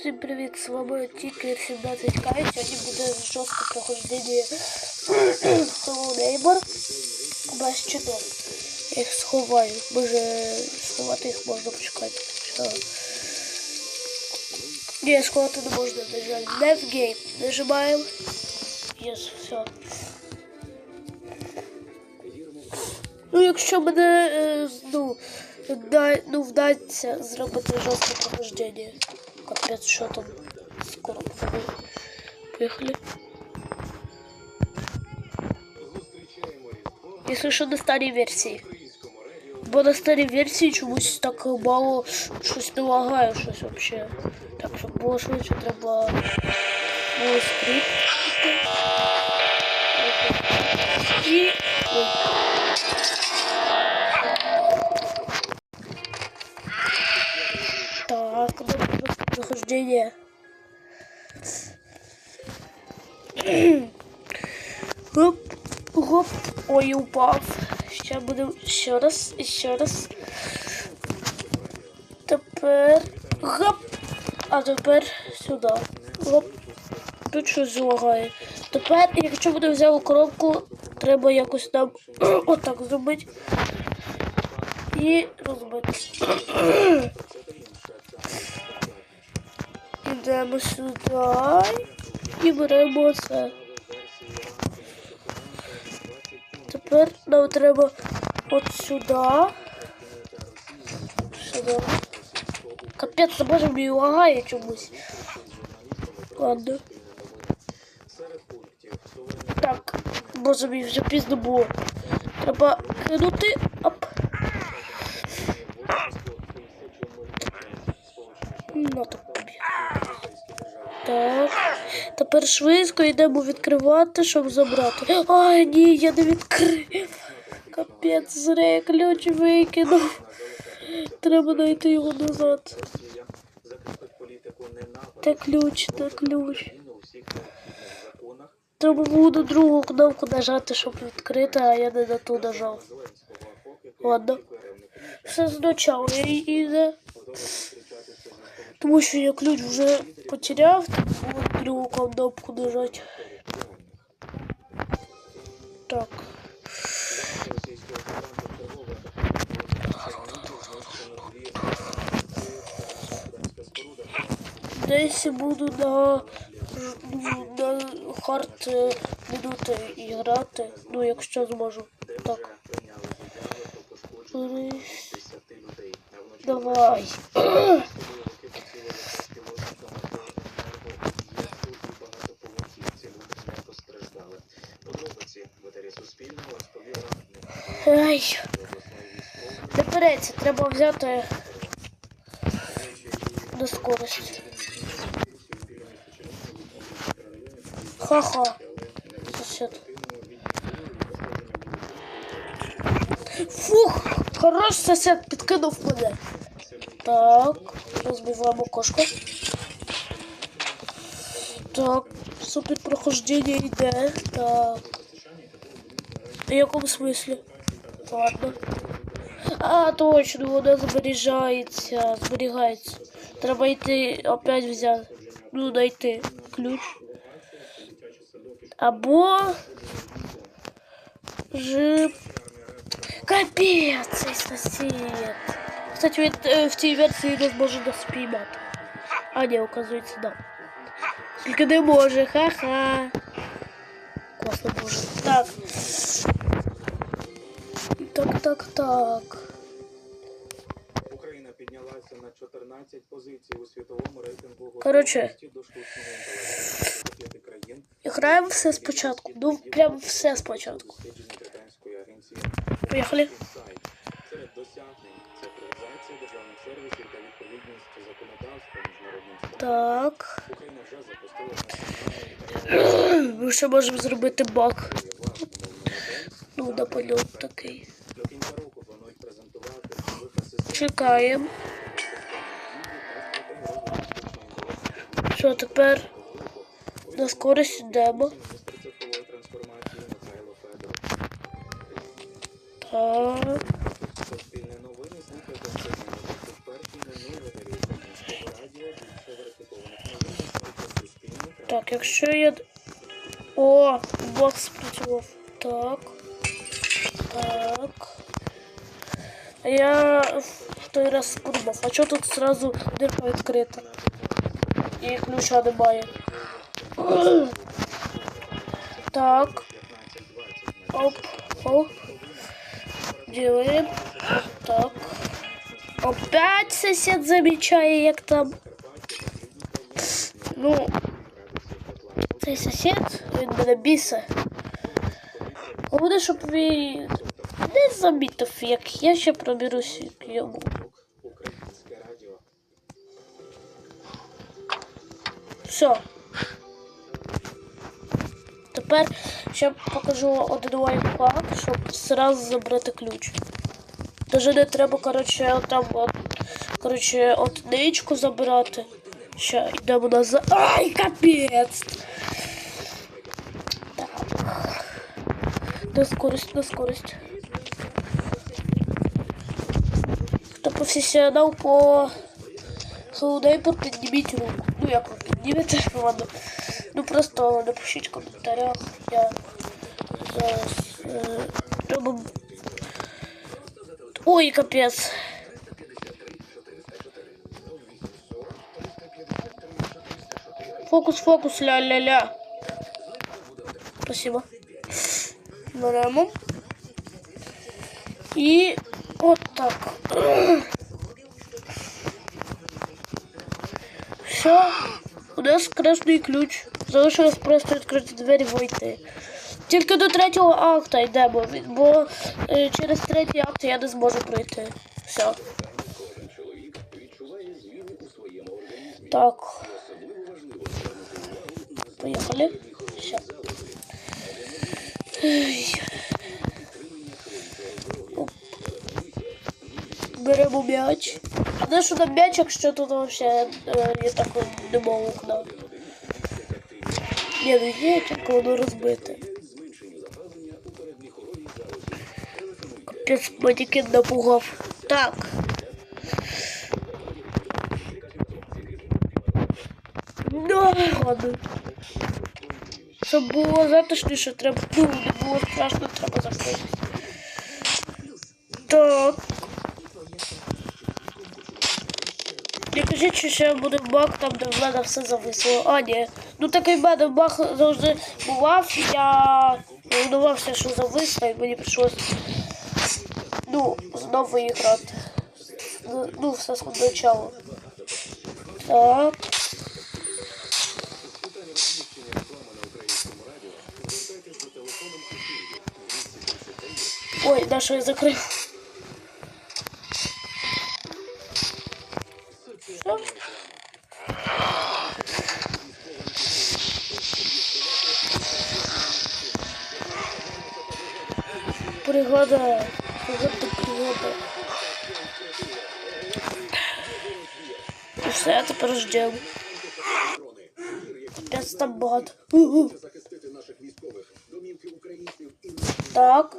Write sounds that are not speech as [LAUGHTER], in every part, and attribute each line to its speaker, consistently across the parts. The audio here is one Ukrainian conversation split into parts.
Speaker 1: Всім привіт, з вами тільки 17 к Сьогодні буде жорстке проходження [CLEARS THROAT] Hello Neighbor без чудов. Я їх сховаю. Може сховати їх можна почекати. Ні, сховати не можна, на жаль. В гейм. Нажимаємо. Єс, все. Ну, якщо мене е, ну, ну, вдасться зробити жорстке проходження. Капець, що там скоро буде. Поїхали. Якщо що на старій версії. Бо на старій версії чомусь так мало щось не лагає, щось взагалі. Так, щоб було швидше, треба було скрипт. І... прохождение. Гоп, гоп. Ой, упав. Ще будемо ще раз, і ще раз. Тепер. Гоп. А тепер сюди. Гоп. Тут щось залагає. Тепер, якщо буде взяли коробку, треба якось нам [CLEARS THROAT] отак зробити. І розбити. [CLEARS THROAT] Ідемо сюди і беремо це. Тепер нам треба от сюди. Сюди. Капець, боже мені лагає чомусь. Ладно. Так, боже мій, вже пізно було. Треба кинути. Оп. Ну так. Так. Тепер швидко йдемо відкривати, щоб забрати. Ай, ні, я не відкрив. Капець, зря я ключ викинув. Треба знайти його назад. Де ключ, де ключ. Треба було на другу кнопку нажати, щоб відкрити, а я не на ту нажав. Ладно. Все спочатку йде. Тому що я ключ вже потеряв, тому другу кнопку нажати. Так. Десь буду на, на хард е, минути грати. Ну, якщо зможу. Так. Давай. Ай. Не треба взяти до скорості. Ха-ха. Фух, хорош сосед, підкинув мене. Так, розбиваємо кошку. Так, супер прохождення йде. Так. В якому смислі? Ладно. А, точно, вона зберігається, зберігається. Треба йти опять взяти. Ну, знайти ключ. Або... Жип. Капець, сосед. Кстати, він е, в цій версії не зможе нас спіймати. А, ні, оказується, да. Тільки не може, ха-ха. Класно може. Так. Так, так, так.
Speaker 2: Україна піднялася на 14 позицій у світовому рейтингу готовності до штучного інтелекту країн.
Speaker 1: Граємо все спочатку. Ну, прям все спочатку. Поїхали.
Speaker 2: Серед досягнень цифровізація державних сервісів та відповідність законодавства міжнародним.
Speaker 1: Так.
Speaker 2: Україна вже запустила
Speaker 1: Ми ще можемо зробити баг. Ну, на польот такий. Чекаємо. Що тепер? На скорість йдемо. Так.
Speaker 2: Суспільне новини слухайте щодня на 21 минулого радіо Українського радіо більше верифікованих
Speaker 1: Так, якщо я. О, бокс спрацював. Так. Так. Я в той раз подумав, а чого тут зразу дирка відкрита? І ключа немає. Так. Оп, оп. Делаем. Так. Опять сосед замечає, як там. Ну, цей сосед, він мене бісе. Головне, щоб не замітив, як я ще проберусь к йому. Все. Тепер ще покажу один лайфхак, щоб зразу забрати ключ. Даже не треба, коротше, там от, коротше, от ничку забирати. Ще йдемо назад. Ай, капець! Так. На скорость, на скорость. професіонал по Солодейпор, підніміть руку. Ну як ви піднімете, ладно. Ну просто напишіть в коментарях. Я зараз е, робимо. Ой, капець. Фокус, фокус, ля-ля-ля. Спасибо. Беремо. І от так. [CLEARS THROAT] у нас красний ключ. Залишилось просто відкрити двері і вийти. Тільки до третього акта йдемо, бо е, через третій акт я не зможу пройти. Все. Так. Поїхали. Все. Беремо м'яч. Де що там м'яч, якщо тут вообще е, є такого нема окна? Ні, ну є, тільки воно розбите. Капець манекен напугав. Так. Ну, ладно. Щоб було затишніше, треба, ну, не було страшно, треба закрити. Так. Не кажіть, що ще буде баг там, де в мене все зависло. А, ні. Ну такий в мене баг завжди бував. Я волнувався, що зависло, і мені прийшлось ну, знову грати. Ну, ну, все спочатку. Так. Ой, що я закрив. Все. Пригода. Пригода, пригода. І все, тепер багато. Угу. Так.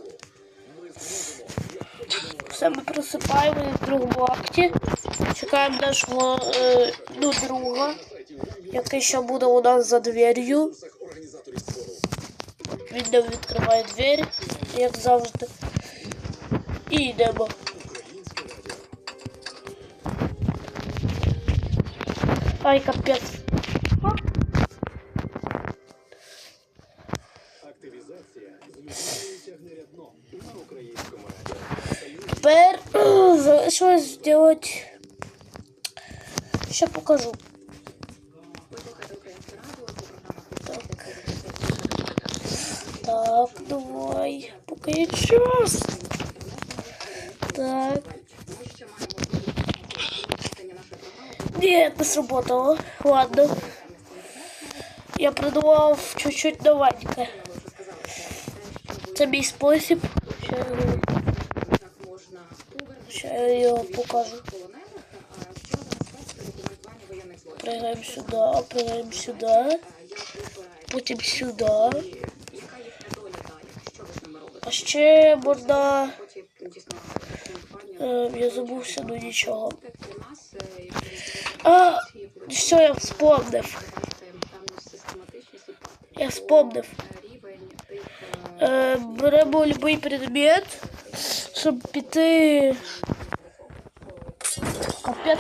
Speaker 1: Все, ми просипаємо в другому акті. Чекаємо нашого е, ну, друга, який ще буде у нас за двер'ю. Він нам відкриває двері, як завжди. І йдемо. Ай, капець. Тепер е, залишилось зробити. Ще покажу. Так. Так, давай. Поки є час. Так. Нет, не сработало. Ладно. Я придумав чуть-чуть новеньке. Це мій спосіб. Ще я його- Ще я його покажу. Пригаємо сюди, пригаємо сюди. Потім сюди. А ще можна. Е, я забувся, ну нічого. А, все, я вспомнив. Я вспомнив.
Speaker 3: е,
Speaker 1: беремо будь-який предмет, щоб піти. Капець.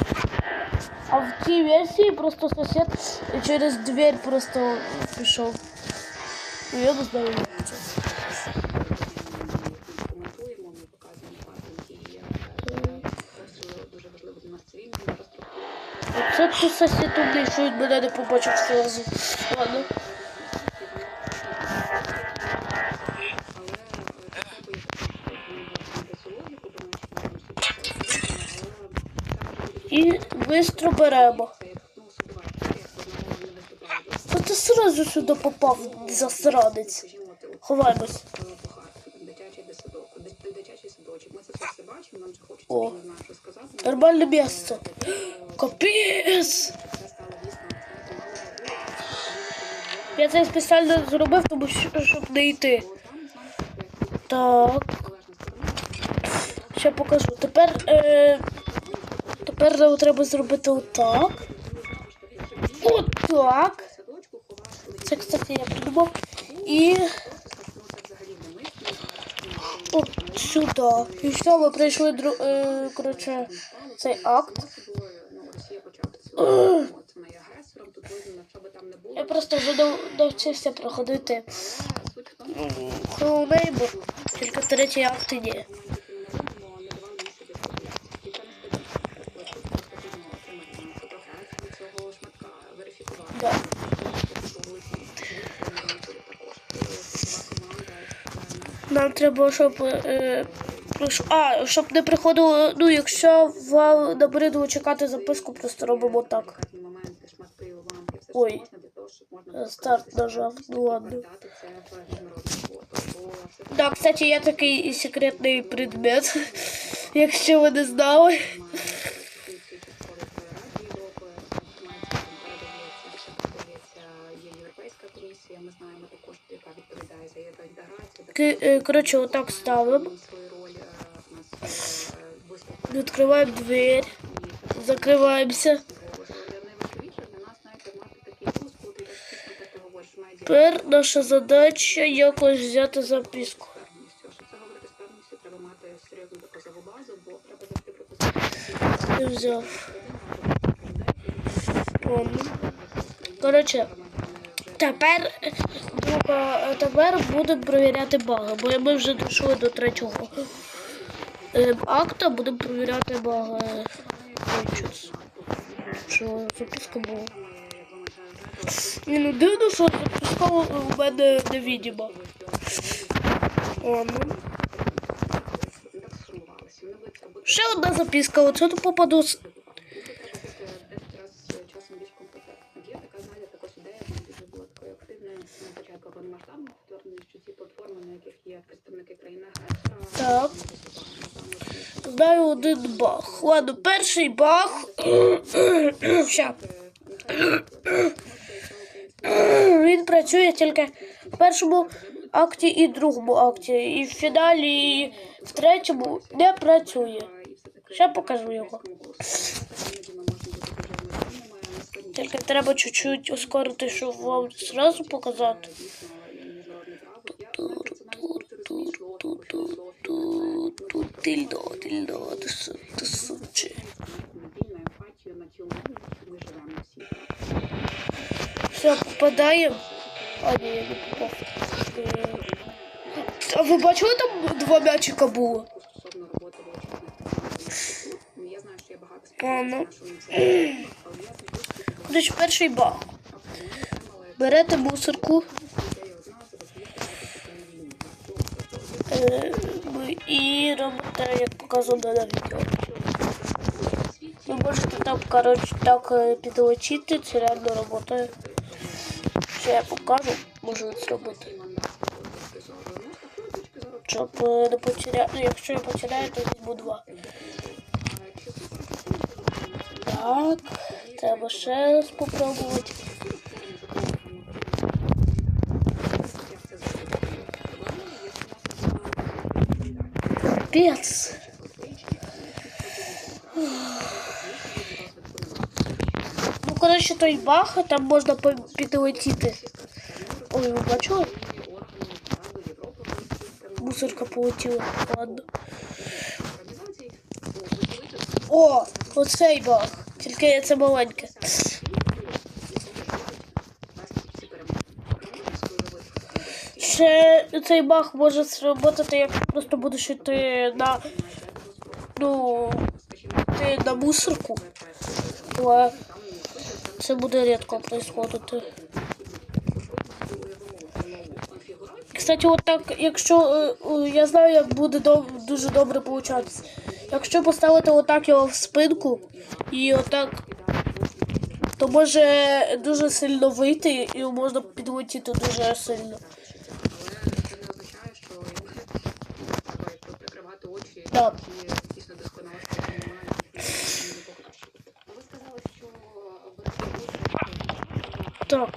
Speaker 1: А в цій версії просто сосед через дверь просто пішов. Ну, я не знаю. як це.
Speaker 3: коментуємо, ми показуємо факти, які є. Е, Просто дуже важливо для нас цивільна інфраструктура.
Speaker 1: Оце тут сосед умний, що він мене не побачив сразу. Ладно. І швидко беремо. Та ти сразу сюди попав, засранець. Ховаємось. О. Нормальне місце. Капець! Я це спеціально зробив, тому що щоб не йти. Так. Ще покажу. Тепер, е, тепер треба зробити отак. Отак. Це, кстати, я придумав. І от сюди. І все, ми прийшли дру... е, коротше, цей акт.
Speaker 3: Було.
Speaker 1: Я просто вже нав- навчився проходити
Speaker 3: тому,
Speaker 1: Хроунейбор, тільки третій акт ні. Нам треба, щоб. Е, ш- а, щоб не приходило. Ну, якщо вам набридло чекати записку, просто робимо так. Ой, старт нажав, ну ладно. Да, кстати, є такий секретний предмет, [LAUGHS] якщо ви не знали. Ки- е, Коротше, отак ставимо. Відкриваємо двері, закриваємося. Тепер наша задача якось взяти записку. Я взяв. Коротше, тепер, друга, тепер будемо перевіряти баги, бо ми вже дійшли до третього е, акта, будемо перевіряти баги. Що записка була? Ні, ну дивно, що записка у мене
Speaker 3: будуть робити
Speaker 1: Ще одна записка, оце тут попаду. Так. Знаю один баг. Ладно, перший. [CLEARS THROAT] Ща. [CLEARS THROAT] Він працює тільки в першому акті і другому акті. І в фіналі, і в третьому не працює. Ще покажу його. Тільки треба чуть-чуть ускорити, щоб вам зразу показати. Суче.
Speaker 3: Мобільна емпатію на цю мову, ми живемо всі.
Speaker 1: Все, попадаємо. А, ні, я не попав. Е, А ви бачили там два м'ячика було?
Speaker 3: Стосовно роботи вивчених Ну, Я знаю,
Speaker 1: і робите, як показано на відео. Ви можете там, коротше, так е, це реально працює. Що я покажу, можу зробити. Щоб е, не потеряти, ну, якщо я потеряю, то візьму два. Так, треба ще раз спробувати. Капець. Ну, коротше, той баг, там можна по- підлетіти. Ой, ви бачили?
Speaker 3: і органи Ради Європи російськими
Speaker 1: Мусорка полетіла. Ладно.
Speaker 3: організацій виділити
Speaker 1: О, оцей баг. Тільки це маленьке. Ще цей баг може сработати, як просто будеш йти на. Ну, ти на мусорку. Але це буде рідко происходити. Кстати, от так, якщо е, е, я знаю, як буде дуже добре получатися. Якщо поставити отак його в спинку і отак, то може дуже сильно вийти і можна підлетіти дуже сильно.
Speaker 3: Але це не означає, що треба прикривати очі
Speaker 1: Так.
Speaker 3: дійсно досконало. Ви сказали, що
Speaker 1: Так,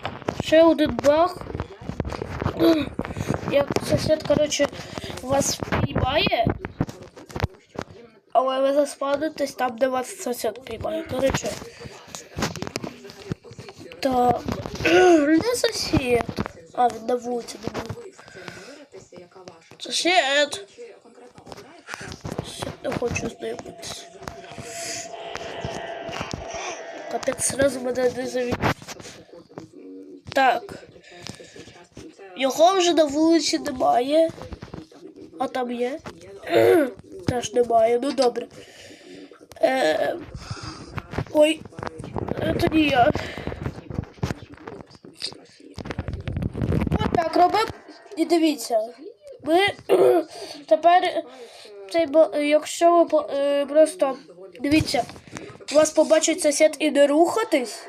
Speaker 1: ще один баг. Як сусід, коротше, вас піймає, але ви заспадитесь там, де вас сусід піймає. Коротше. Так. [CLEARS THROAT] Не сусід. А, він на вулиці не був.
Speaker 3: з. Чи
Speaker 1: Сусід не хочу знайомитися. Капець, сразу мене не завів. Так. Його вже на вулиці немає. А там є? [CLEARS THROAT] Теж немає. Ну добре. Е, ой, це не я. От так робимо. І дивіться. Ми [CLEARS THROAT] тепер цей якщо ви е, просто дивіться, у вас побачить сусід і не рухатись,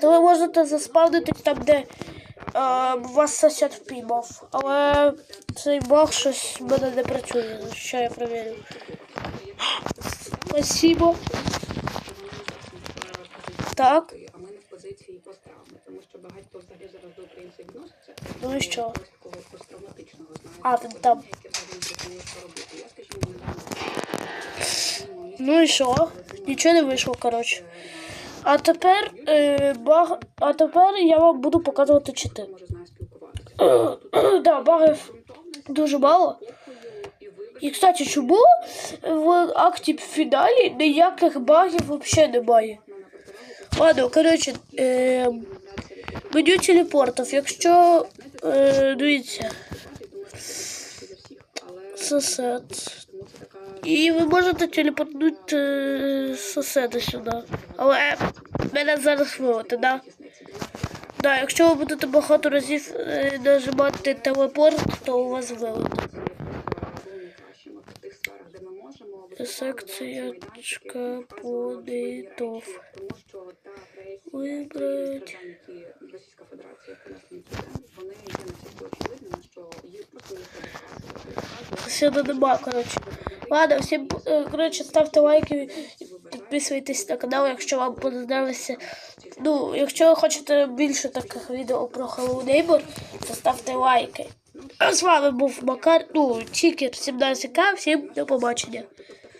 Speaker 1: то ви можете заспавнитись там, де е, вас сусід впіймав. Але цей баг щось в мене не працює. Що я перевірю. Спасибо. Так.
Speaker 3: А ми не в позиції що багато взагалі зараз до українців відносяться.
Speaker 1: Ну і що?
Speaker 3: Такого посттравматичного, знаєте.
Speaker 1: А, там.
Speaker 3: Що недавно
Speaker 1: Ну і що? Нічого не вийшло, коротше. А тепер, е, баг... а тепер я вам буду показувати чити.
Speaker 3: нею спілкуватися.
Speaker 1: да, багів дуже мало.
Speaker 3: І,
Speaker 1: кстати, чому в акті фіналі ніяких багів взагалі немає? Ладно, коротше, е, меню телепортів. Якщо е, дивіться, сосед. І ви можете телепортнути е, сусіда сюди. Але мене зараз вивити, да? Да, якщо ви будете багато разів е, нажимати телепорт, то у вас виведуть.
Speaker 3: найкращими в тих сферах, де ми можемо.
Speaker 1: Секція чка понитов.
Speaker 3: Які Російська Федерація приносить вони є настільки очевидними, що їх просто не вказує.
Speaker 1: Сюди нема, коротше. Ладно, всім, е, коротше, ставте лайки, і підписуйтесь на канал, якщо вам подобалося. Ну, якщо ви хочете більше таких відео про Hello Neighbor, то ставте лайки. А з вами був Макар, ну, Чікер 17К, всім до побачення.